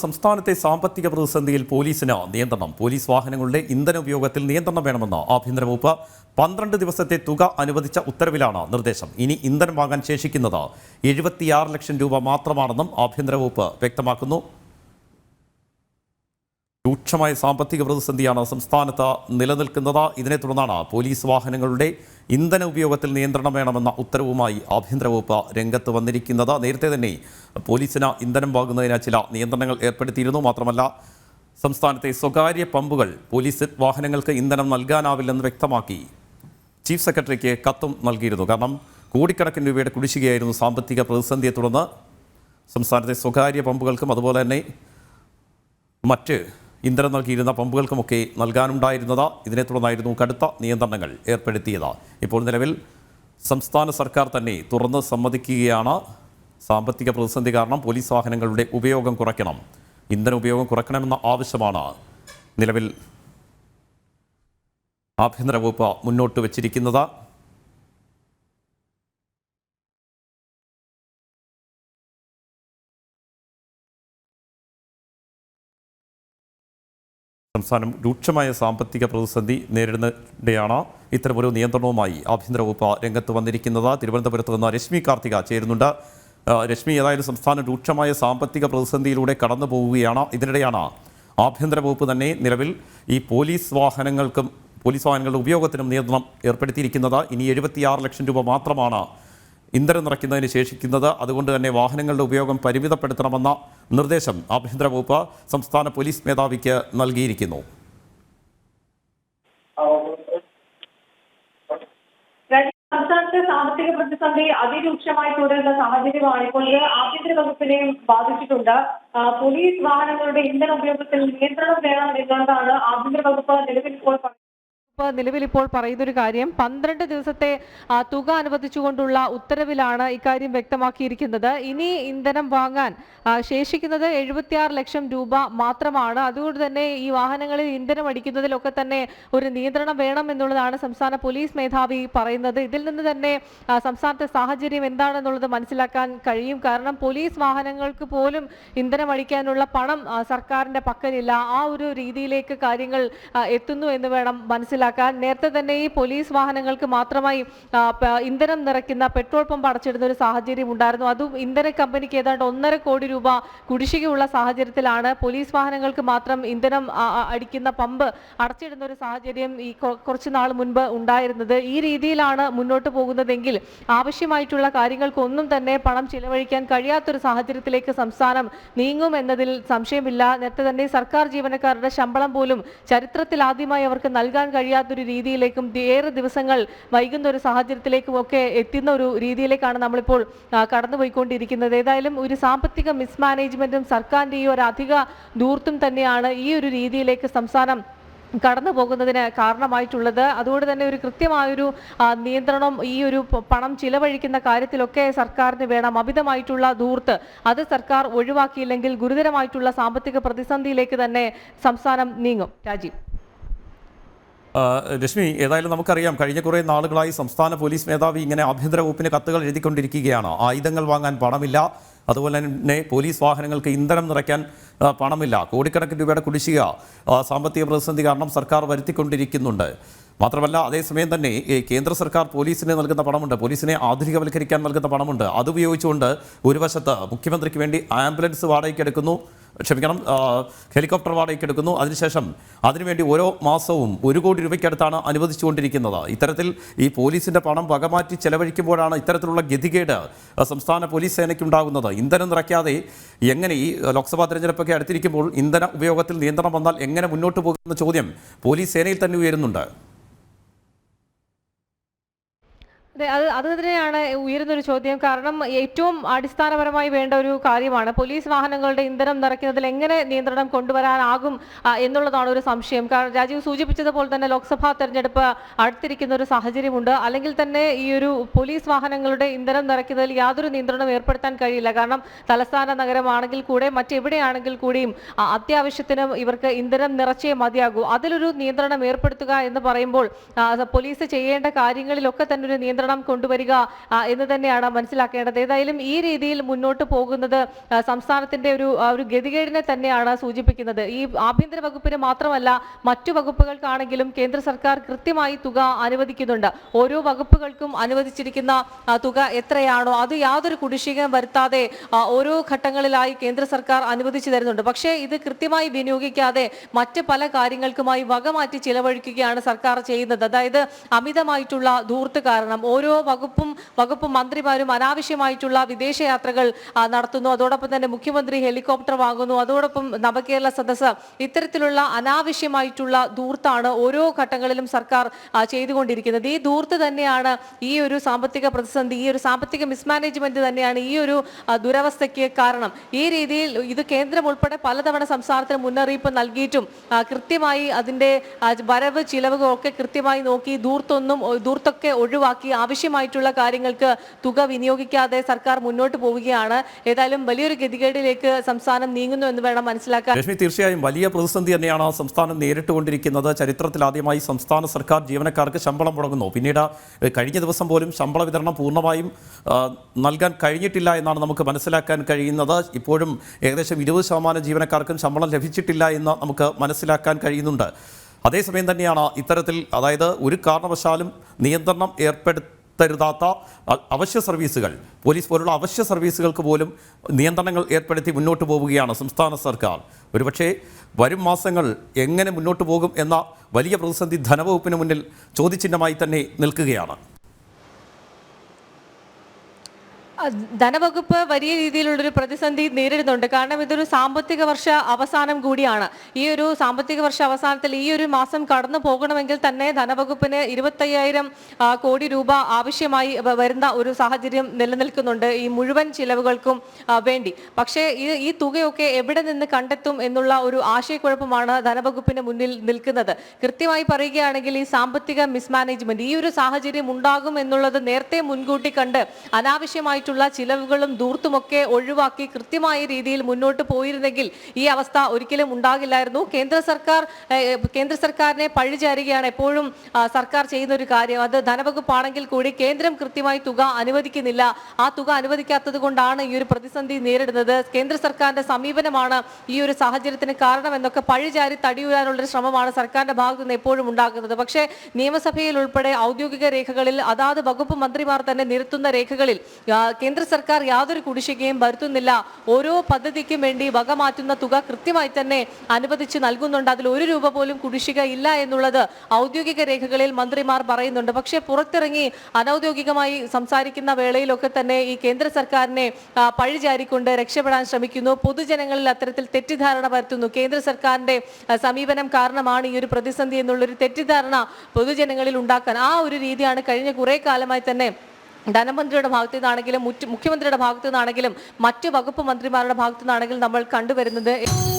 സംസ്ഥാനത്തെ സാമ്പത്തിക പ്രതിസന്ധിയിൽ പോലീസിന് നിയന്ത്രണം. പോലീസ് വാഹനങ്ങളുടെ ഇന്ധന ഉപയോഗത്തിൽ നിയന്ത്രണം വേണമെന്ന് ആഭ്യന്തര വകുപ്പ് പന്ത്രണ്ട് ദിവസത്തെ തുക അനുവദിച്ച ഉത്തരവിലാണ് നിർദ്ദേശം. ഇനി ഇന്ധനം വാങ്ങാൻ ശേഷിക്കുന്നത് എഴുപത്തിയാറ് ലക്ഷം രൂപ മാത്രമാണെന്നും ആഭ്യന്തര വകുപ്പ് വ്യക്തമാക്കുന്നു. രൂക്ഷമായ സാമ്പത്തിക പ്രതിസന്ധിയാണ് സംസ്ഥാനത്ത് നിലനിൽക്കുന്നത്. ഇതിനെ തുടർന്നാണ് പോലീസ് വാഹനങ്ങളുടെ ഇന്ധന ഉപയോഗത്തിൽ നിയന്ത്രണം വേണമെന്ന ഉത്തരവുമായി ആഭ്യന്തര വകുപ്പ് രംഗത്ത് വന്നിരിക്കുന്നത്. നേരത്തെ തന്നെ പോലീസിന് ഇന്ധനം വാങ്ങുന്നതിന് ചില നിയന്ത്രണങ്ങൾ ഏർപ്പെടുത്തിയിരുന്നു. മാത്രമല്ല സംസ്ഥാനത്തെ സ്വകാര്യ പമ്പുകൾ പോലീസ് വാഹനങ്ങൾക്ക് ഇന്ധനം നൽകാനാവില്ലെന്ന് വ്യക്തമാക്കി ചീഫ് സെക്രട്ടറിക്ക് കത്തും നൽകിയിരുന്നു. കാരണം കോടിക്കണക്കിന് രൂപയുടെ കുടിശ്ശികയായിരുന്നു സാമ്പത്തിക പ്രതിസന്ധിയെ തുടർന്ന് സംസ്ഥാനത്തെ സ്വകാര്യ പമ്പുകൾക്കും അതുപോലെ തന്നെ മറ്റ് ഇന്ധനം നൽകിയിരുന്ന പമ്പുകൾക്കുമൊക്കെ നൽകാനുണ്ടായിരുന്നത്. ഇതിനെ തുടർന്നായിരുന്നു കടുത്ത നിയന്ത്രണങ്ങൾ ഏർപ്പെടുത്തിയത്. ഇപ്പോൾ നിലവിൽ സംസ്ഥാന സർക്കാർ തന്നെ തുറന്ന് സമ്മതിക്കുകയാണ്. സാമ്പത്തിക പ്രതിസന്ധി കാരണം പോലീസ് വാഹനങ്ങളുടെ ഉപയോഗം കുറയ്ക്കണം. ഇന്ധന ഉപയോഗം കുറയ്ക്കണമെന്ന ആവശ്യമാണ് നിലവിൽ ആഭ്യന്തര വകുപ്പ് മുന്നോട്ട് വച്ചിരിക്കുന്നത്. സംസ്ഥാനം രൂക്ഷമായ സാമ്പത്തിക പ്രതിസന്ധി നേരിടുന്നതിടെയാണ് ഇത്തരമൊരു നിയന്ത്രണവുമായി ആഭ്യന്തര വകുപ്പ് രംഗത്ത് വന്നിരിക്കുന്നത്. തിരുവനന്തപുരത്ത് നിന്ന് രശ്മി കാർത്തിക ചേരുന്നുണ്ട്. രശ്മി ഏതായാലും സംസ്ഥാനം രൂക്ഷമായ സാമ്പത്തിക പ്രതിസന്ധിയിലൂടെ കടന്നു പോവുകയാണ്. ഇതിനിടെയാണ് ആഭ്യന്തര വകുപ്പ് തന്നെ നിലവിൽ ഈ പോലീസ് വാഹനങ്ങൾക്കും പോലീസ് വാഹനങ്ങളുടെ ഉപയോഗത്തിനും നിയന്ത്രണം ഏർപ്പെടുത്തിയിരിക്കുന്നത്. ഇനി എഴുപത്തിയാറ് ലക്ഷം രൂപ മാത്രമാണ് ഇന്ധനം നിറയ്ക്കുന്നതിന് ശേഷിക്കുന്നത് അതുകൊണ്ട് തന്നെ വാഹനങ്ങളുടെ ഉപയോഗം പരിമിതപ്പെടുത്തണമെന്ന നിർദ്ദേശം ആഭ്യന്തര വകുപ്പ് സംസ്ഥാന പോലീസ് മേധാവിക്ക് നൽകിയിരിക്കുന്നു. സംസ്ഥാനത്തെ സാമ്പത്തിക പ്രതിസന്ധി അതിരൂക്ഷമായി തുടരുന്ന സാഹചര്യമാണ് ഇപ്പോൾ ആഭ്യന്തര വകുപ്പിനെയും ബാധിച്ചിട്ടുണ്ട്. പോലീസ് വാഹനങ്ങളുടെ ഇന്ധന ഉപയോഗത്തിൽ നിയന്ത്രണം വേണം എന്നതാണ് ആഭ്യന്തര വകുപ്പ് നിലവിൽ ഇപ്പോൾ നിലവിൽ ഇപ്പോൾ പറയുന്നൊരു കാര്യം പന്ത്രണ്ട് ദിവസത്തെ തുക അനുവദിച്ചുകൊണ്ടുള്ള ഉത്തരവിലാണ് ഇക്കാര്യം വ്യക്തമാക്കിയിരിക്കുന്നത്. ഇനി ഇന്ധനം വാങ്ങാൻ ശേഷിക്കുന്നത് എഴുപത്തിയാറ് ലക്ഷം രൂപ മാത്രമാണ്. അതുകൊണ്ട് തന്നെ ഈ വാഹനങ്ങളിൽ ഇന്ധനം അടിക്കുന്നതിലൊക്കെ തന്നെ ഒരു നിയന്ത്രണം വേണം എന്നുള്ളതാണ് സംസ്ഥാന പോലീസ് മേധാവി പറയുന്നത്. ഇതിൽ നിന്ന് തന്നെ സംസ്ഥാനത്തെ സാഹചര്യം എന്താണെന്നുള്ളത് മനസ്സിലാക്കാൻ കഴിയും. കാരണം പോലീസ് വാഹനങ്ങൾക്ക് പോലും ഇന്ധനം അടിക്കാനുള്ള പണം സർക്കാരിന്റെ പക്കലില്ല. ആ ഒരു രീതിയിലേക്ക് കാര്യങ്ങൾ എത്തുന്നു എന്ന് വേണം മനസ്സിലാക്കാൻ നേരത്തെ തന്നെ ഈ പോലീസ് വാഹനങ്ങൾക്ക് മാത്രമായി ഇന്ധനം നിറയ്ക്കുന്ന പെട്രോൾ പമ്പ് അടച്ചിടുന്ന ഒരു സാഹചര്യം ഉണ്ടായിരുന്നു. അതും ഇന്ധന കമ്പനിക്ക് ഏതാണ്ട് ഒന്നര കോടി രൂപ കുടിശ്ശികയുള്ള സാഹചര്യത്തിലാണ് പോലീസ് വാഹനങ്ങൾക്ക് മാത്രം ഇന്ധനം അടിക്കുന്ന പമ്പ് അടച്ചിടുന്ന ഒരു സാഹചര്യം ഈ കുറച്ച് നാൾ മുൻപ് ഉണ്ടായിരുന്നത്. ഈ രീതിയിലാണ് മുന്നോട്ട് പോകുന്നതെങ്കിൽ ആവശ്യമായിട്ടുള്ള കാര്യങ്ങൾക്കൊന്നും തന്നെ പണം ചിലവഴിക്കാൻ കഴിയാത്തൊരു സാഹചര്യത്തിലേക്ക് സംസ്ഥാനം നീങ്ങും എന്നതിൽ സംശയമില്ല. നേരത്തെ തന്നെ സർക്കാർ ജീവനക്കാരുടെ ശമ്പളം പോലും ചരിത്രത്തിൽ ആദ്യമായി അവർക്ക് നൽകാൻ കഴിയാത്തൊരു രീതിയിലേക്കും ഏറെ ദിവസങ്ങൾ വൈകുന്ന ഒരു സാഹചര്യത്തിലേക്കും ഒക്കെ എത്തുന്ന ഒരു രീതിയിലേക്കാണ് നമ്മളിപ്പോൾ കടന്നുപോയിക്കൊണ്ടിരിക്കുന്നത്. ഏതായാലും ഒരു സാമ്പത്തിക മിസ്മാനേജ്മെന്റും സർക്കാരിന്റെ ഈ ഒരു അധിക ദൂർത്തും തന്നെയാണ് ഈ ഒരു രീതിയിലേക്ക് സംസ്ഥാനം കടന്നു പോകുന്നതിന് കാരണമായിട്ടുള്ളത്. അതുകൊണ്ട് തന്നെ ഒരു കൃത്യമായൊരു നിയന്ത്രണം ഈ ഒരു പണം ചിലവഴിക്കുന്ന കാര്യത്തിലൊക്കെ സർക്കാരിന് വേണം. അമിതമായിട്ടുള്ള ദൂർത്ത് അത് സർക്കാർ ഒഴിവാക്കിയില്ലെങ്കിൽ ഗുരുതരമായിട്ടുള്ള സാമ്പത്തിക പ്രതിസന്ധിയിലേക്ക് തന്നെ സംസ്ഥാനം നീങ്ങും. രാജീവ്. രശ്മി ഏതായാലും നമുക്കറിയാം കഴിഞ്ഞ കുറേ നാളുകളായി സംസ്ഥാന പോലീസ് മേധാവി ഇങ്ങനെ ആഭ്യന്തര വകുപ്പിന് കത്തുകൾ എഴുതിക്കൊണ്ടിരിക്കുകയാണ്. ആയുധങ്ങൾ വാങ്ങാൻ പണമില്ല. അതുപോലെ തന്നെ പോലീസ് വാഹനങ്ങൾക്ക് ഇന്ധനം നിറയ്ക്കാൻ പണമില്ല. കോടിക്കണക്കിന് രൂപയുടെ കുടിശ്ശിക സാമ്പത്തിക പ്രതിസന്ധി കാരണം സർക്കാർ വരുത്തിക്കൊണ്ടിരിക്കുന്നുണ്ട്. മാത്രമല്ല അതേസമയം തന്നെ ഈ കേന്ദ്ര സർക്കാർ പോലീസിന് നൽകുന്ന പണമുണ്ട്. പോലീസിനെ ആധുനികവൽക്കരിക്കാൻ നൽകുന്ന പണമുണ്ട്. അതുപയോഗിച്ചുകൊണ്ട് ഒരു വശത്ത് മുഖ്യമന്ത്രിക്ക് വേണ്ടി ആംബുലൻസ് വാടകയ്ക്ക് എടുക്കുന്നു. ക്ഷമിക്കണം ഹെലികോപ്റ്റർ വാടകയ്ക്ക് എടുക്കുന്നു. അതിനുശേഷം അതിനുവേണ്ടി ഓരോ മാസവും ഒരു കോടി രൂപയ്ക്കടുത്താണ് അനുവദിച്ചുകൊണ്ടിരിക്കുന്നത്. ഇത്തരത്തിൽ ഈ പോലീസിന്റെ പണം വകമാറ്റി ചെലവഴിക്കുമ്പോഴാണ് ഇത്തരത്തിലുള്ള ഗതികേട് സംസ്ഥാന പോലീസ് സേനയ്ക്കുണ്ടാകുന്നത്. ഇന്ധനം നിറയ്ക്കാതെ എങ്ങനെ ഈ ലോക്സഭാ തെരഞ്ഞെടുപ്പൊക്കെ അടുത്തിരിക്കുമ്പോൾ ഇന്ധന ഉപയോഗത്തിൽ നിയന്ത്രണം വന്നാൽ എങ്ങനെ മുന്നോട്ട് പോകുന്ന ചോദ്യം പോലീസ് സേനയിൽ തന്നെ ഉയരുന്നുണ്ട്. അതെ അത് തന്നെയാണ് ഉയരുന്നൊരു ചോദ്യം. കാരണം ഏറ്റവും അടിസ്ഥാനപരമായി വേണ്ട ഒരു കാര്യമാണ് പോലീസ് വാഹനങ്ങളുടെ ഇന്ധനം നിറയ്ക്കുന്നതിൽ എങ്ങനെ നിയന്ത്രണം കൊണ്ടുവരാനാകും എന്നുള്ളതാണ് ഒരു സംശയം. കാരണം രാജീവ് സൂചിപ്പിച്ചതുപോലെ തന്നെ ലോക്സഭാ തെരഞ്ഞെടുപ്പ് അടുത്തിരിക്കുന്ന ഒരു സാഹചര്യമുണ്ട്. അല്ലെങ്കിൽ തന്നെ ഈ ഒരു പോലീസ് വാഹനങ്ങളുടെ ഇന്ധനം നിറയ്ക്കുന്നതിൽ യാതൊരു നിയന്ത്രണവും ഏർപ്പെടുത്താൻ കഴിയില്ല. കാരണം തലസ്ഥാന നഗരമാണെങ്കിൽ കൂടെ മറ്റെവിടെയാണെങ്കിൽ കൂടിയും അത്യാവശ്യത്തിന് ഇവർക്ക് ഇന്ധനം നിറച്ചേ മതിയാകൂ. അതിലൊരു നിയന്ത്രണം ഏർപ്പെടുത്തുക എന്ന് പറയുമ്പോൾ പോലീസ് ചെയ്യേണ്ട കാര്യങ്ങളിലൊക്കെ തന്നെ ഒരു നിയന്ത്രണം നിയന്ത്രണം കൊണ്ടുവരിക എന്ന് തന്നെയാണ് മനസ്സിലാക്കേണ്ടത്. ഏതായാലും ഈ രീതിയിൽ മുന്നോട്ട് പോകുന്നത് സംസ്ഥാനത്തിന്റെ ഒരു ഒരു ഗതികേടിനെ തന്നെയാണ് സൂചിപ്പിക്കുന്നത്. ഈ ആഭ്യന്തര വകുപ്പിന് മാത്രമല്ല മറ്റു വകുപ്പുകൾക്കാണെങ്കിലും കേന്ദ്ര സർക്കാർ കൃത്യമായി തുക അനുവദിക്കുന്നുണ്ട്. ഓരോ വകുപ്പുകൾക്കും അനുവദിച്ചിരിക്കുന്ന തുക എത്രയാണോ അത് യാതൊരു കുടിശ്ശികയും വരുത്താതെ ഓരോ ഘട്ടങ്ങളിലായി കേന്ദ്ര സർക്കാർ അനുവദിച്ചു തരുന്നുണ്ട്. പക്ഷേ ഇത് കൃത്യമായി വിനിയോഗിക്കാതെ മറ്റ് പല കാര്യങ്ങൾക്കുമായി വകമാറ്റി ചിലവഴിക്കുകയാണ് സർക്കാർ ചെയ്യുന്നത്. അതായത് അമിതമായിട്ടുള്ള ധൂർത്ത് കാരണം ഓരോ വകുപ്പും വകുപ്പ് മന്ത്രിമാരും അനാവശ്യമായിട്ടുള്ള വിദേശയാത്രകൾ ആ, നടത്തുന്നു. അതോടൊപ്പം തന്നെ മുഖ്യമന്ത്രി ഹെലികോപ്റ്റർ വാങ്ങുന്നു. അതോടൊപ്പം നവകേരള സദസ് ഇത്തരത്തിലുള്ള അനാവശ്യമായിട്ടുള്ള ദൂർത്താണ് ഓരോ ഘട്ടങ്ങളിലും സർക്കാർ ചെയ്തുകൊണ്ടിരിക്കുന്നത്. ഈ ദൂർത്ത് തന്നെയാണ് ഈ ഒരു സാമ്പത്തിക പ്രതിസന്ധി ഈ ഒരു സാമ്പത്തിക മിസ്മാനേജ്മെന്റ് തന്നെയാണ് ഈ ഒരു ദുരവസ്ഥയ്ക്ക് കാരണം. ഈ രീതിയിൽ ഇത് കേന്ദ്രം ഉൾപ്പെടെ പലതവണ സംസ്ഥാനത്തിന് മുന്നറിയിപ്പ് നൽകിയിട്ടും കൃത്യമായി അതിന്റെ ആ, വരവ് ചിലവുകളൊക്കെ കൃത്യമായി നോക്കി ദൂർത്തൊന്നും ദൂർത്തൊക്കെ ഒഴിവാക്കി ആവശ്യമായിട്ടുള്ള കാര്യങ്ങൾക്ക് തുക വിനിയോഗിക്കാതെ സർക്കാർ മുന്നോട്ട് പോവുകയാണ്. ഏതായാലും വലിയൊരു ഗതികേടിലേക്ക് സംസ്ഥാനം നീങ്ങുന്നു എന്ന് വേണം മനസ്സിലാക്കാൻ. രശ്മി തീർച്ചയായും വലിയ പ്രതിസന്ധി തന്നെയാണ് ആ സംസ്ഥാനം നേരിട്ടുകൊണ്ടിരിക്കുന്നത്. ചരിത്രത്തിൽ ആദ്യമായി സംസ്ഥാന സർക്കാർ ജീവനക്കാർക്ക് ശമ്പളം മുടങ്ങുന്നു. പിന്നീട് കഴിഞ്ഞ ദിവസം പോലും ശമ്പള വിതരണം പൂർണമായും നൽകാൻ കഴിഞ്ഞിട്ടില്ല എന്നാണ് നമുക്ക് മനസ്സിലാക്കാൻ കഴിയുന്നത്. ഇപ്പോഴും ഏകദേശം ഇരുപത് ശതമാനം ജീവനക്കാർക്കും ശമ്പളം ലഭിച്ചിട്ടില്ല എന്ന് നമുക്ക് മനസ്സിലാക്കാൻ കഴിയുന്നുണ്ട്. അതേസമയം തന്നെയാണ് ഇത്തരത്തിൽ അതായത് ഒരു കാരണവശാലും നിയന്ത്രണം ഏർപ്പെടുത്തരുതാത്ത അ- അവശ്യ സർവീസുകൾ. പോലീസ് പോലുള്ള അവശ്യ സർവീസുകൾക്ക് പോലും നിയന്ത്രണങ്ങൾ ഏർപ്പെടുത്തി മുന്നോട്ട് പോവുകയാണ് സംസ്ഥാന സർക്കാർ. ഒരുപക്ഷേ വരും മാസങ്ങൾ എങ്ങനെ മുന്നോട്ട് പോകും എന്ന വലിയ പ്രതിസന്ധി ധനവകുപ്പിന് മുന്നിൽ ചോദ്യചിഹ്നമായി തന്നെ നിൽക്കുകയാണ്. ധനവകുപ്പ് വലിയ രീതിയിലുള്ളൊരു പ്രതിസന്ധി നേരിടുന്നുണ്ട്. കാരണം ഇതൊരു സാമ്പത്തിക വർഷ അവസാനം കൂടിയാണ്. ഈ ഒരു സാമ്പത്തിക വർഷ അവസാനത്തിൽ ഈ ഒരു മാസം കടന്നു പോകണമെങ്കിൽ തന്നെ ധനവകുപ്പിന് ഇരുപത്തയ്യായിരം കോടി രൂപ ആവശ്യമായി വരുന്ന ഒരു സാഹചര്യം നിലനിൽക്കുന്നുണ്ട് ഈ മുഴുവൻ ചിലവുകൾക്കും വേണ്ടി. പക്ഷേ ഈ ഈ തുകയൊക്കെ എവിടെ നിന്ന് കണ്ടെത്തും എന്നുള്ള ഒരു ആശയക്കുഴപ്പമാണ് ധനവകുപ്പിന് മുന്നിൽ നിൽക്കുന്നത്. കൃത്യമായി പറയുകയാണെങ്കിൽ ഈ സാമ്പത്തിക മിസ്മാനേജ്മെന്റ് ഈ ഒരു സാഹചര്യം ഉണ്ടാകും എന്നുള്ളത് നേരത്തെ മുൻകൂട്ടി കണ്ട് അനാവശ്യമായിട്ടുള്ള ചിലവുകളും ദൂർത്തുമൊക്കെ ഒഴിവാക്കി കൃത്യമായ രീതിയിൽ മുന്നോട്ട് പോയിരുന്നെങ്കിൽ ഈ അവസ്ഥ ഒരിക്കലും ഉണ്ടാകില്ലായിരുന്നു. കേന്ദ്ര സർക്കാർ കേന്ദ്ര സർക്കാരിനെ പഴിചാരുകയാണ് എപ്പോഴും സർക്കാർ ചെയ്യുന്ന ഒരു കാര്യം. അത് ധനവകുപ്പാണെങ്കിൽ കൂടി കേന്ദ്രം കൃത്യമായി തുക അനുവദിക്കുന്നില്ല. ആ തുക അനുവദിക്കാത്തത് കൊണ്ടാണ് ഈ ഒരു പ്രതിസന്ധി നേരിടുന്നത്. കേന്ദ്ര സർക്കാരിന്റെ സമീപനമാണ് ഈ ഒരു സാഹചര്യത്തിന് കാരണം എന്നൊക്കെ പഴിചാരി തടിയുരാനുള്ള ഒരു ശ്രമമാണ് സർക്കാരിന്റെ ഭാഗത്തു നിന്ന് എപ്പോഴും ഉണ്ടാകുന്നത്. പക്ഷേ നിയമസഭയിൽ ഉൾപ്പെടെ ഔദ്യോഗിക രേഖകളിൽ അതാത് വകുപ്പ് മന്ത്രിമാർ തന്നെ നിരത്തുന്ന രേഖകളിൽ കേന്ദ്ര സർക്കാർ യാതൊരു കുടിശ്ശികയും വരുത്തുന്നില്ല. ഓരോ പദ്ധതിക്കും വേണ്ടി വക മാറ്റുന്ന തുക കൃത്യമായി തന്നെ അനുവദിച്ച് നൽകുന്നുണ്ട്. അതിൽ ഒരു രൂപ പോലും കുടിശ്ശിക ഇല്ല എന്നുള്ളത് ഔദ്യോഗിക രേഖകളിൽ മന്ത്രിമാർ പറയുന്നുണ്ട്. പക്ഷേ പുറത്തിറങ്ങി അനൌദ്യോഗികമായി സംസാരിക്കുന്ന വേളയിലൊക്കെ തന്നെ ഈ കേന്ദ്ര സർക്കാരിനെ പഴിചാരിക്കൊണ്ട് രക്ഷപ്പെടാൻ ശ്രമിക്കുന്നു. പൊതുജനങ്ങളിൽ അത്തരത്തിൽ തെറ്റിദ്ധാരണ വരുത്തുന്നു കേന്ദ്ര സർക്കാരിന്റെ സമീപനം കാരണമാണ് ഈ ഒരു പ്രതിസന്ധി എന്നുള്ളൊരു തെറ്റിദ്ധാരണ പൊതുജനങ്ങളിൽ ഉണ്ടാക്കാൻ ആ ഒരു രീതിയാണ് കഴിഞ്ഞ കുറേ കാലമായി തന്നെ ധനമന്ത്രിയുടെ ഭാഗത്തു നിന്നാണെങ്കിലും മുഖ്യമന്ത്രിയുടെ ഭാഗത്തു നിന്നാണെങ്കിലും മറ്റ് വകുപ്പ് മന്ത്രിമാരുടെ ഭാഗത്തു നിന്നാണെങ്കിലും നമ്മൾ കണ്ടുവരുന്നത്